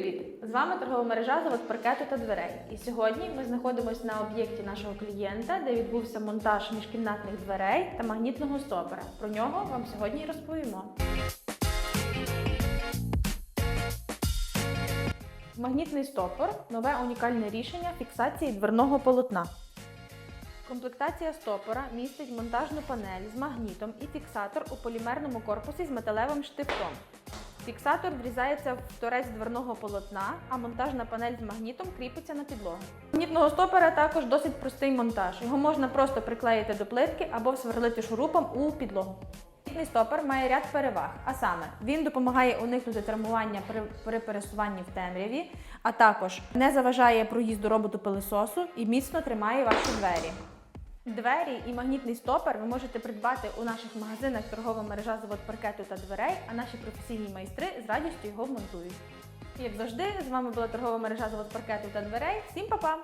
привіт! З вами торгова мережа завод паркету та дверей. І сьогодні ми знаходимося на об'єкті нашого клієнта, де відбувся монтаж міжкімнатних дверей та магнітного стопора. Про нього вам сьогодні розповімо. Магнітний стопор нове унікальне рішення фіксації дверного полотна. Комплектація стопора містить монтажну панель з магнітом і фіксатор у полімерному корпусі з металевим штифтом. Фіксатор врізається в торець дверного полотна, а монтажна панель з магнітом кріпиться на підлогу. Магнітного стопора також досить простий монтаж. Його можна просто приклеїти до плитки або сверлити шурупом у підлогу. Магнітний стопор має ряд переваг, а саме він допомагає уникнути травмування при, при пересуванні в темряві, а також не заважає проїзду роботу пилисосу і міцно тримає ваші двері. Двері і магнітний стопер ви можете придбати у наших магазинах торгова мережа завод паркету та дверей, а наші професійні майстри з радістю його вмонтують. Як завжди, з вами була торгова мережа завод паркету та дверей. Всім па-па!